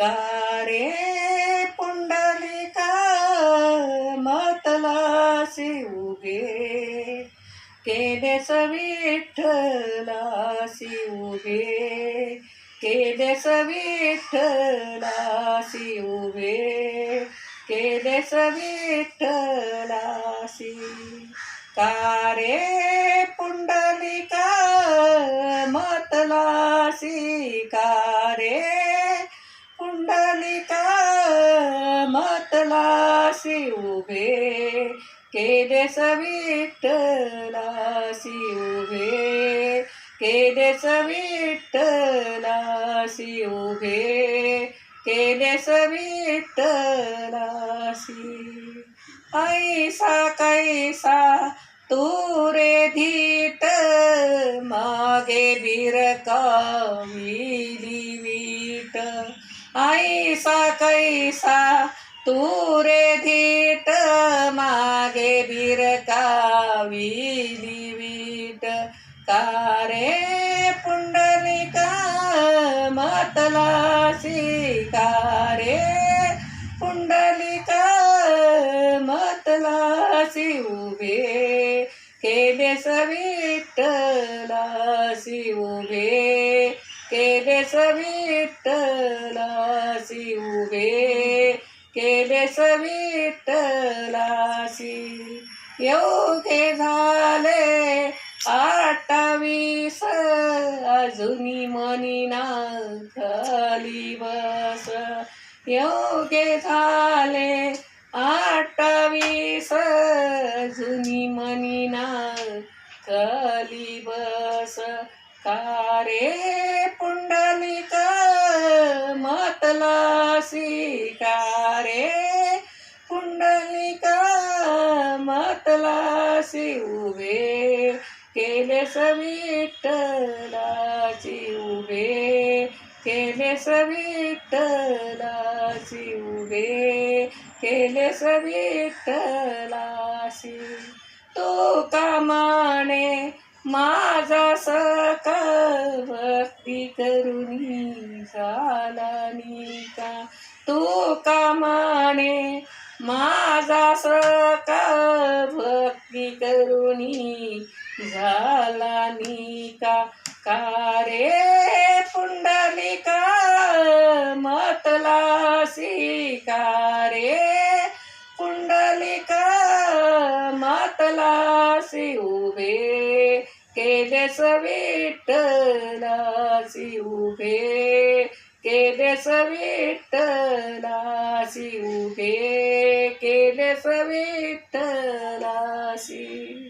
का रे पुंडलिका मतलासी उभे. केलेस विठ्ठलासी उभे. केलेस विठ्ठलासी उभे. केलेस शिव का मतलासी उभे केलेस विठ्ठलासी उभे केलेस विठ्ठलासी। उभे केलेस विठ्ठलासी ऐसा कैसा तू रे धीट मागे बिरकाविली वीट। ऐसा कैसा तू रे मागे बिरकाविली वीट. का रे पुंडलिका मतलाशी? का रे पुंडलिका मतलाशी उभे? केले सविटलासी उभे? केले सविटलासी उभे? केले सवितलासी योगे झाले अठ्ठावीस. अजूनी मनीना खाली बस योगे झाले अठ्ठावीस. जुनी मनीना खाली बस. का रे पुंडलिका? मतलासी का रे? पुंडलिका मतलासी उभे केलेस विठ्ठलाची उभे केलेस विठ्ठलाची उभे केलेस शिव तो कामाने माझा सका भक्ती करुणी? झाला तू कामाने माझा सका भक्ती करुणी झाला निका. का रे पुंडलिका? मतलासी का रे पुंडलिका? मतलासी उभे केले विठ्ठलासी उभे. केलेस उभे केले विठ्ठलासी